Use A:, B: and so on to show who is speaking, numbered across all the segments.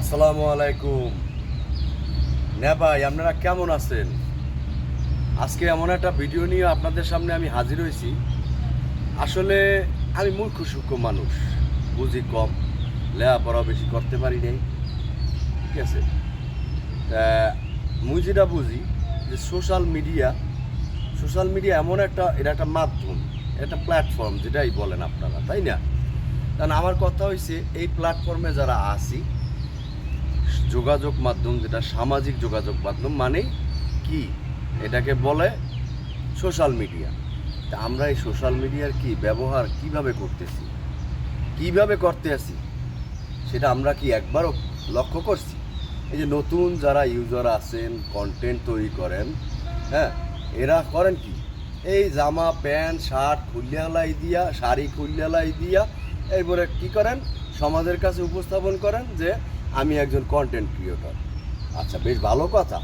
A: আসসালামু আলাইকুম। না ভাই, আপনারা কেমন আছেন? আজকে এমন একটা ভিডিও নিয়ে আপনাদের সামনে আমি হাজির হয়েছি। আসলে আমি মূর্খ সূক্ষ্ম মানুষ, বুঝি কম, লেখাপড়া বেশি করতে পারি নাই। ঠিক আছে? মুই যেটা বুঝি যে সোশ্যাল মিডিয়া সোশ্যাল মিডিয়া এমন একটা, এটা একটা মাধ্যম, একটা প্ল্যাটফর্ম যেটাই বলেন আপনারা, তাই না? কারণ আমার কথা হয়েছে এই প্ল্যাটফর্মে যারা আসি যোগাযোগ মাধ্যম, যেটা সামাজিক যোগাযোগ মাধ্যম মানে কি? এটাকে বলে সোশ্যাল মিডিয়া তা আমরা এই সোশ্যাল মিডিয়ার কি ব্যবহার কীভাবে করতেছি? কীভাবে করতে আসি সেটা আমরা কি একবারও লক্ষ্য করছি? এই যে নতুন যারা ইউজার আছেন কন্টেন্ট তৈরি করেন হ্যাঁ এরা করেন কি? এই জামা, প্যান্ট, শার্ট খুলিয়ালাই দিয়া, শাড়ি খুলিয়ালাই দিয়া এরপরে কি করেন? সমাজের কাছে উপস্থাপন করেন যে আমি একজন কন্টেন্ট ক্রিয়েটর আচ্ছা বেশ ভালো কথা।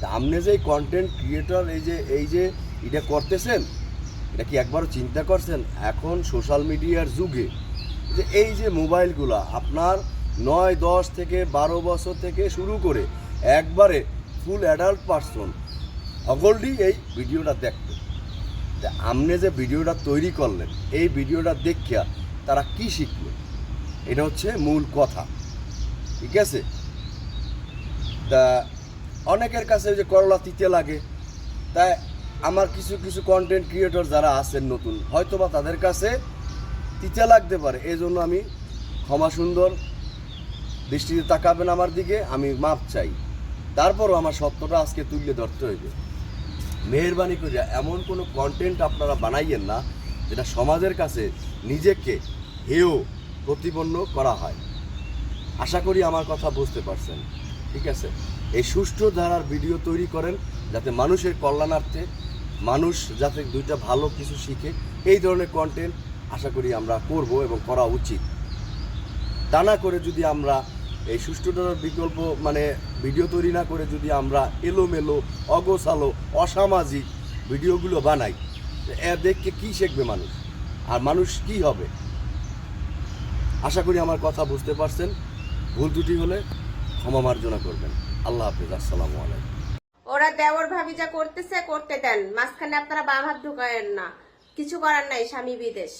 A: তা আপনি যে কন্টেন্ট ক্রিয়েটর এই যে এই যে এটা করতেছেন, এটা কি একবারও চিন্তা করছেন? এখন সোশ্যাল মিডিয়ার যুগে যে এই যে মোবাইলগুলো, আপনার নয়, দশ থেকে বারো বছর থেকে শুরু করে একবারে ফুল অ্যাডাল্ট পার্সন অগলডি এই ভিডিওটা দেখতে। আপনি যে ভিডিওটা তৈরি করলেন, এই ভিডিওটা দেখিয়া তারা কি শিখলো? এটা হচ্ছে মূল কথা। ঠিক আছে? তা অনেকের কাছে ওই যে করলা তিতে লাগে। তাই আমার কিছু কিছু কন্টেন্ট ক্রিয়েটর যারা আছেন নতুন হয়তো বা তাদের কাছে তিতে লাগতে পারে। এই জন্য আমি ক্ষমা সুন্দর, দৃষ্টিতে তাকাবেন আমার দিকে, আমি মাপ চাই। তারপরও আমার সত্যটা আজকে তুলে ধরতে হইবে। মেহরবানি করে এমন কোনো কন্টেন্ট আপনারা বানাইয়েন না, যেটা সমাজের কাছে নিজেকে হেয়, প্রতিপন্ন করা হয়। আশা করি আমার কথা বুঝতে পারছেন। ঠিক আছে? এই সুষ্ঠু ধারার ভিডিও তৈরি করেন যাতে মানুষের কল্যাণার্থে মানুষ যাতে দুইটা ভালো কিছু শিখে, এই ধরনের কন্টেন্ট আশা করি আমরা করব এবং করা উচিত। তা না করে যদি আমরা এই সুষ্ঠুতার বিকল্প মানে ভিডিও তৈরি না করে যদি আমরা এলোমেলো, অগোছালো, অসামাজিক ভিডিওগুলো বানাই, এ দেখে কী শিখবে মানুষ? আর মানুষ কি হবে? আশা করি আমার কথা বুঝতে পারছেন। ভুল ত্রুটি হলে ক্ষমা মার্জনা করবেন। আল্লাহ হাফিজ, আসসালামু আলাইকুম।
B: ওরা দেওর ভাবি যা করতেছে, করতে দেন। মাঝখানে আপনারা বাম হাত ঢুকায়েন না। কিছু করার নাই, স্বামী বিদেশ।